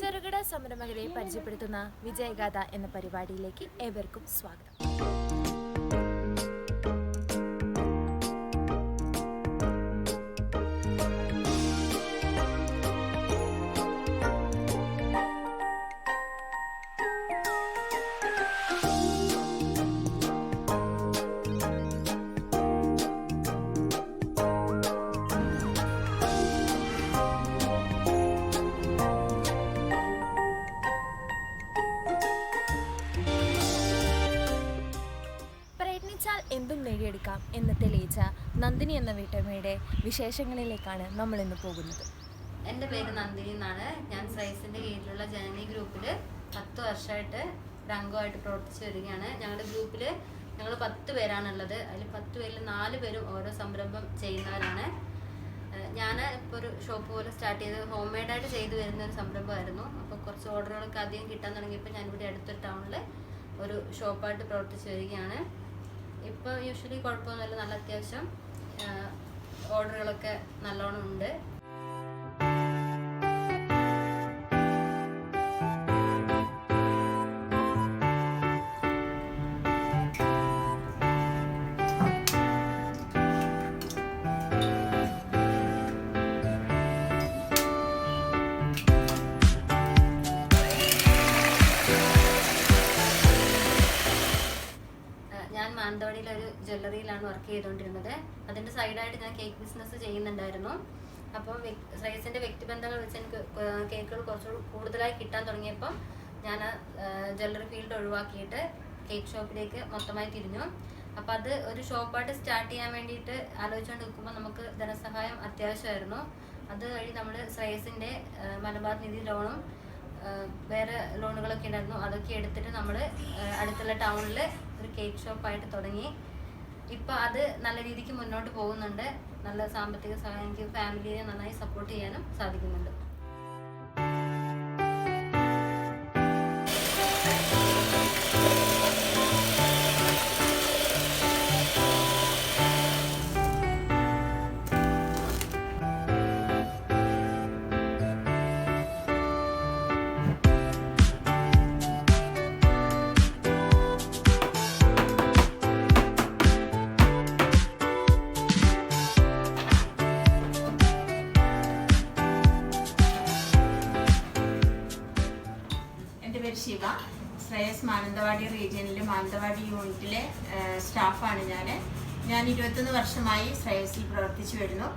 ചെറുകിട സംരംഭകരെ പരിചയപ്പെടുത്തുന്ന വിജയഗാഥ എന്ന പരിപാടിയിലേക്ക് ഏവർക്കും സ്വാഗതം. നേടിയെടുക്കാം ലീച്ച നന്ദിനി എന്ന വീട്ടമ്മയുടെ വിശേഷങ്ങളിലേക്കാണ് നമ്മൾ ഇന്ന് പോകുന്നത്. എന്റെ പേര് നന്ദിനി എന്നാണ്. ഞാൻ സൈസിന്റെ കീഴിലുള്ള ജനനി ഗ്രൂപ്പിൽ പത്ത് വർഷമായിട്ട് ഒരു പ്രവർത്തിച്ചു വരികയാണ്. ഞങ്ങളുടെ ഗ്രൂപ്പിൽ ഞങ്ങൾ പത്ത് പേരാണുള്ളത്. അതിൽ പത്ത് പേരിൽ നാല് പേരും ഓരോ സംരംഭം ചെയ്യുന്നവരാണ്. ഞാൻ ഇപ്പോൾ ഒരു ഷോപ്പ് പോലെ സ്റ്റാർട്ട് ചെയ്ത് ഹോം മെയ്ഡായിട്ട് ചെയ്തു വരുന്ന ഒരു സംരംഭമായിരുന്നു. അപ്പോൾ കുറച്ച് ഓർഡറുകളൊക്കെ അധികം കിട്ടാൻ തുടങ്ങിയപ്പോൾ ഞാനിവിടെ അടുത്തൊരു ടൗണിൽ ഒരു ഷോപ്പായിട്ട് പ്രവർത്തിച്ചു വരികയാണ്. ഇപ്പോൾ യൂഷ്വലി കുഴപ്പമൊന്നുമില്ല. നല്ല അത്യാവശ്യം ഓർഡറുകളൊക്കെ നല്ലോണം ഉണ്ട്. ജ്വല്ലറിയിലാണ് വർക്ക് ചെയ്തുകൊണ്ടിരുന്നത് അതിന്റെ സൈഡായിട്ട് ഞാൻ കേക്ക് ബിസിനസ് ചെയ്യുന്നുണ്ടായിരുന്നു. അപ്പോൾ ശ്രേയസിന്റെ വ്യക്തിബന്ധങ്ങൾ വെച്ച് എനിക്ക് കേക്കുകൾ കുറച്ചുകൂടി കൂടുതലായി കിട്ടാൻ തുടങ്ങിയപ്പോൾ ഞാൻ ജ്വല്ലറി ഫീൽഡ് ഒഴിവാക്കിയിട്ട് കേക്ക് ഷോപ്പിലേക്ക് മൊത്തമായി തിരിഞ്ഞു. അപ്പോൾ അത് ഒരു ഷോപ്പായിട്ട് സ്റ്റാർട്ട് ചെയ്യാൻ വേണ്ടിയിട്ട് ആലോചിച്ചുകൊണ്ട് നിൽക്കുമ്പോൾ നമുക്ക് ധനസഹായം അത്യാവശ്യമായിരുന്നു. അത് വഴി നമ്മൾ ശ്രേയസിന്റെ മലബാർ നിധി ലോണും വേറെ ലോണുകളൊക്കെ ഉണ്ടായിരുന്നു. അതൊക്കെ എടുത്തിട്ട് നമ്മൾ അടുത്തുള്ള ടൗണിൽ ഒരു കേക്ക് ഷോപ്പായിട്ട് തുടങ്ങി. ഇപ്പം അത് നല്ല രീതിക്ക് മുന്നോട്ട് പോകുന്നുണ്ട്. നല്ല സാമ്പത്തിക സഹായം ഫാമിലിയെ നന്നായി സപ്പോർട്ട് ചെയ്യാനും സാധിക്കുന്നുണ്ട്. ശ്രേയസ് മാനന്തവാടി റീജിയനിലെ മാനന്തവാടി യൂണിറ്റിലെ സ്റ്റാഫാണ് ഞാൻ ഞാൻ ഇരുപത്തൊന്ന് വർഷമായി ശ്രേയസിൽ പ്രവർത്തിച്ചു വരുന്നു.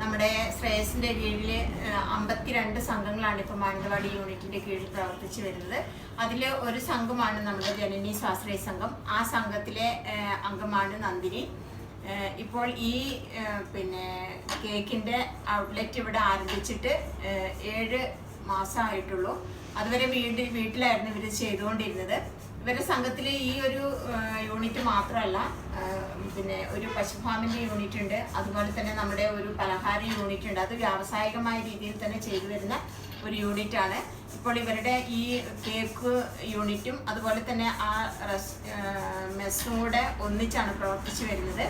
നമ്മുടെ ശ്രേയസിന്റെ കീഴിൽ അമ്പത്തിരണ്ട് സംഘങ്ങളാണ് ഇപ്പോൾ മാനന്തവാടി യൂണിറ്റിന്റെ കീഴിൽ പ്രവർത്തിച്ചു വരുന്നത്. അതിൽ ഒരു സംഘമാണ് നമ്മുടെ ജനനി സ്വാശ്രയ സംഘം. ആ സംഘത്തിലെ അംഗമാണ് നന്ദിനി. ഇപ്പോൾ ഈ പിന്നെ കേക്കിന്റെ ഔട്ട്ലെറ്റ് ഇവിടെ ആരംഭിച്ചിട്ട് ഏഴ് മാസമായിട്ടുള്ളൂ അതുവരെ വീട്ടിൽ വീട്ടിലായിരുന്നു ഇവർ ചെയ്തുകൊണ്ടിരുന്നത്. ഇവരുടെ സംഘത്തിൽ ഈ ഒരു യൂണിറ്റ് മാത്രമല്ല പിന്നെ ഒരു പശുഫാമിന്റെ യൂണിറ്റ് ഉണ്ട്. അതുപോലെ തന്നെ നമ്മുടെ ഒരു പലഹാര യൂണിറ്റ് ഉണ്ട്. അത് വ്യാവസായികമായ രീതിയിൽ തന്നെ ചെയ്തു വരുന്ന ഒരു യൂണിറ്റ് ആണ്. ഇപ്പോൾ ഇവരുടെ ഈ കേക്ക് യൂണിറ്റും അതുപോലെ തന്നെ ആ മെസ്സും കൂടെ ഒന്നിച്ചാണ് പ്രവർത്തിച്ചു വരുന്നത്.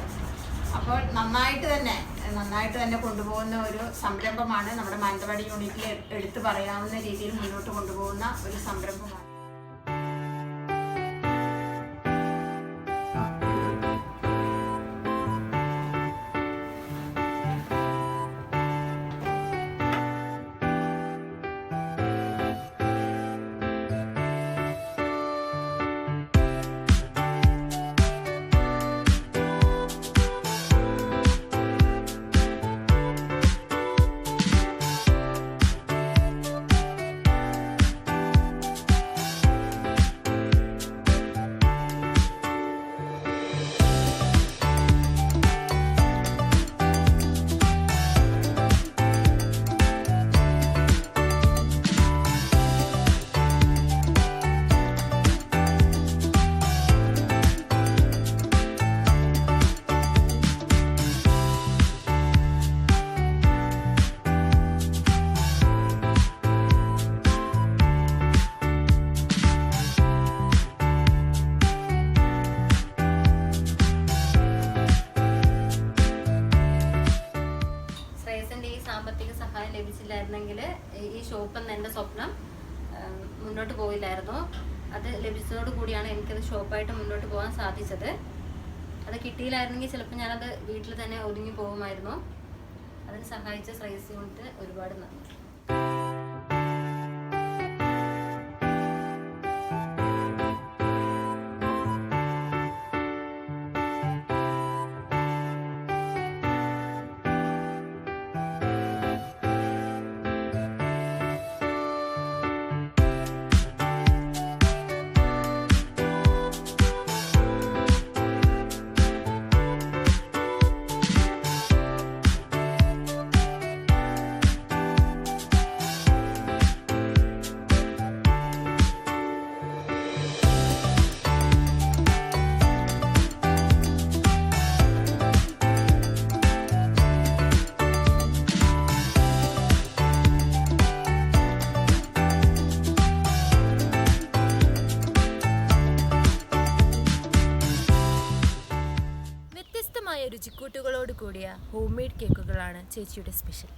അപ്പോൾ നന്നായിട്ട് തന്നെ നന്നായിട്ട് തന്നെ കൊണ്ടുപോകുന്ന ഒരു സംരംഭമാണ് നമ്മുടെ മാനന്തവാടി യൂണിറ്റിൽ എടുത്തു പറയാവുന്ന രീതിയിൽ മുന്നോട്ട് കൊണ്ടുപോകുന്ന ഒരു സംരംഭമാണ്. ലഭിച്ചില്ലായിരുന്നെങ്കിൽ ഈ ഷോപ്പ് എന്ന എന്റെ സ്വപ്നം മുന്നോട്ട് പോയില്ലായിരുന്നു അത് ലഭിച്ചതോട് കൂടിയാണ് എനിക്കത് ഷോപ്പായിട്ട് മുന്നോട്ട് പോകാൻ സാധിച്ചത് അത് കിട്ടിയില്ലായിരുന്നെങ്കിൽ ചിലപ്പോൾ ഞാനത് വീട്ടിൽ തന്നെ ഒതുങ്ങി പോകുമായിരുന്നു അതിന് സഹായിച്ച ശ്രേയസ് യൂണിറ്റ് ഒരുപാട് നന്ദി കൂടിയ ഹോം മെയ്ഡ് കേക്കുകളാണ് ചേച്ചിയുടെ സ്പെഷ്യൽ.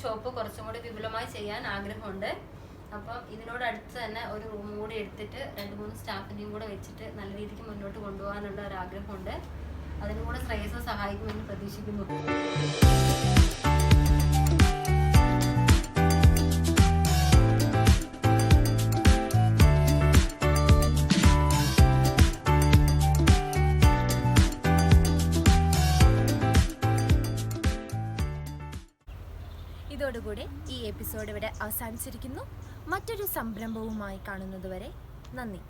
ഷോപ്പ് വിപുലമായി ചെയ്യാൻ ആഗ്രഹമുണ്ട്. അപ്പം ഇതിനോട് അടുത്ത് തന്നെ ഒരു റൂം കൂടി എടുത്തിട്ട് രണ്ട് മൂന്ന് സ്റ്റാഫിനെയും കൂടെ വെച്ചിട്ട് നല്ല രീതിക്ക് മുന്നോട്ട് കൊണ്ടുപോകാനുള്ള ഒരു ആഗ്രഹമുണ്ട് അതിനും കൂടെ ശ്രേയസ് സഹായിക്കുമെന്ന് പ്രതീക്ഷിക്കുന്നു. ഇതോടുകൂടി ഈ എപ്പിസോഡ് ഇവിടെ അവസാനിച്ചിരിക്കുന്നു. മറ്റൊരു സംരംഭവുമായി കാണുന്നതുവരെ നന്ദി.